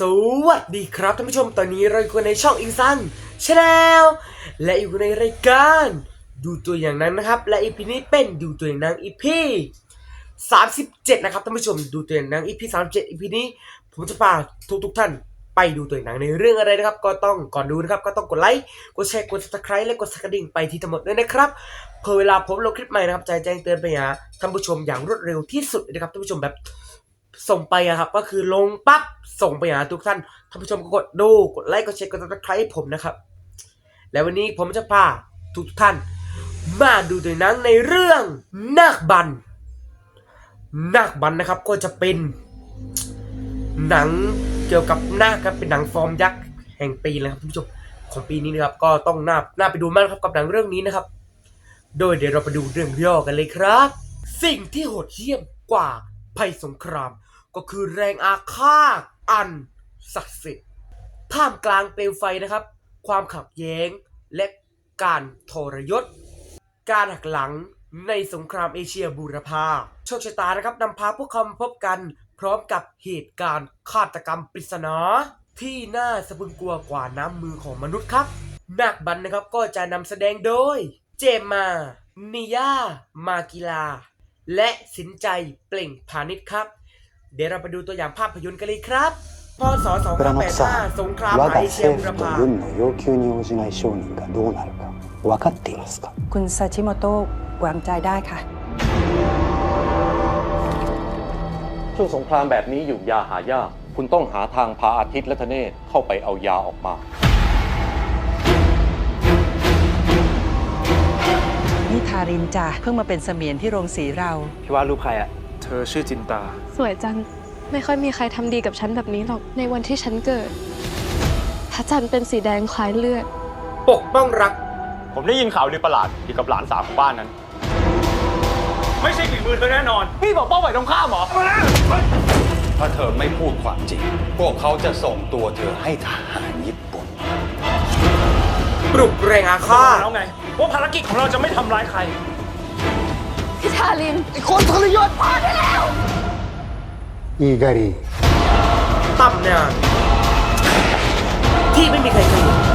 สวัสดีครับท่านผู้ชมตอนนี้เราอยู่ในช่องอิงซันชาแนลและอยู่ในรายการ ดูตัวอย่างนั้นนะครับ และอีพีนี้เป็นดูตัวอย่างนังอีพี37นะครับท่านผู้ชมดูตัวอย่างนังอีพี37อีพีนี้ ผมจะพาทุกทุกท่านไปดูตัวอย่างหนังในเรื่องอะไรนะครับ ก็ต้องก่อนดูนะครับ ก็ต้องกดไลค์กดแชร์กด subscribe และกดสกระดิ่งไปที่ทั้งหมดด้วยนะครับเพื่อเวลาผมลงคลิปใหม่นะครับจะแจ้งเตือนไปหาท่านผู้ชมอย่างรวดเร็วที่สุดนะครับท่านผู้ชมแบบ ส่งไปอะครับ ก็คือลงปั๊บส่งไปหาทุกท่านท่านผู้ชมก็กดดูกดไลค์กดแชร์กดติดตามให้ผมนะครับ แล้ววันนี้ผมจะพาทุกท่าน มาดูตัวหนังในเรื่องนาคบันนาคบันนะครับก็จะเป็น หนังเกี่ยวกับนาคครับเป็นหนังฟอร์มยักษ์แห่งปีเลยครับท่านผู้ชมของปีนี้นะครับ ก็ต้องน่าน่าไปดูมากครับกับหนังเรื่องนี้นะครับ โดยเดี๋ยวเราไปดูเรื่องย่อกันเลยครับ สิ่งที่โหดเหี้ยมกว่าภัยสงคราม ก็คือแรงอาฆาตอันศักดิ์สิทธิ์ท่ามกลางเปลวไฟนะครับ ความขัดแย้งและการทรยศ การหักหลังในสงครามเอเชียบูรพาโชคชะตานะครับนำพาพวกเขาพบกันพร้อมกับเหตุการณ์ฆาตกรรมปริศนาที่น่าสะพรึงกลัวกว่าน้ำมือของมนุษย์ครับนาคบันนะครับก็จะนำแสดงโดย เจมมา นิยา มากิลา และสินใจเปล่งพาณิชย์ครับ เดี๋ยวเราไปดูตัวอย่างภาพยนตร์กันเลยครับ พศ 倉本さん2585สงคราม 我 เอ が เชีย 政 บูร 府と พา 軍の要求に応じない商人がどうなるか分かっていますか คุณซาชิโมโตะวางใจได้ค่ะ ช่วงสงครามแบบนี้อยู่ยาหายาก คุณต้องหาทางพาอาทิตย์และทเนศเข้าไปเอายาออกมา นี่ทารินจ้ะเพิ่งมาเป็นเสมียนที่โรงสีเรา พี่ว่ารูปใครอะ เธอชื่อจินตา สวยจัง ไม่ค่อยมีใครทำดีกับฉันแบบนี้หรอก ในวันที่ฉันเกิด พระจันทร์เป็นสีแดงคล้ายเลือด ปกป้องรัก ผมได้ยินข่าวลือประหลาดเกี่ยวกับหลานสาวของบ้านนั้น ไม่ใช่ฝีมือเธอแน่นอน พี่บอกเป้าหมายตรงข้ามเหรอ ถ้าเธอไม่พูดความจริง พวกเขาจะส่งตัวเธอให้ทหารญี่ปุ่น ปลุกแรงอาฆาตแล้วไงว่าภารกิจของเราจะไม่ทำร้ายใคร พี่ชาลิน ไอ้คนทรยศพอได้แล้ว อีการี ตั้มเนี่ยที่ไม่มีใครเคย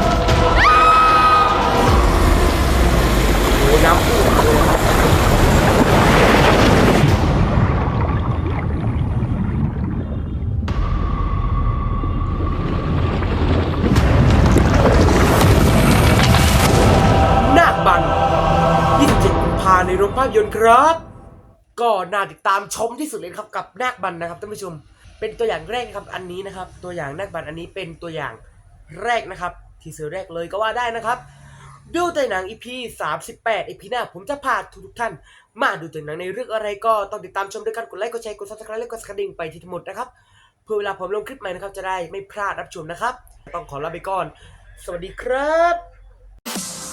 ในโรงภาพยนตร์ครับ ก็น่าติดตามชมที่สุดเลยครับกับนาคบันนะครับท่านผู้ชม เป็นตัวอย่างแรกครับอันนี้นะครับ ตัวอย่างนาคบันอันนี้เป็นตัวอย่างแรกนะครับ ทีเซอร์แรกเลยก็ว่าได้นะครับ ดูตัวหนัง EP 38 EP หน้าผมจะพาทุกท่าน มาดูตัวหนังในเรื่องอะไรก็ต้องติดตามชมด้วยกันกดไลค์กดแชร์กด subscribe และกดกระดิ่งไปที่ทั้งหมดนะครับเพื่อเวลาผมลงคลิปใหม่นะครับจะได้ไม่พลาดรับชมนะครับ ต้องขอลาไปก่อน สวัสดีครับ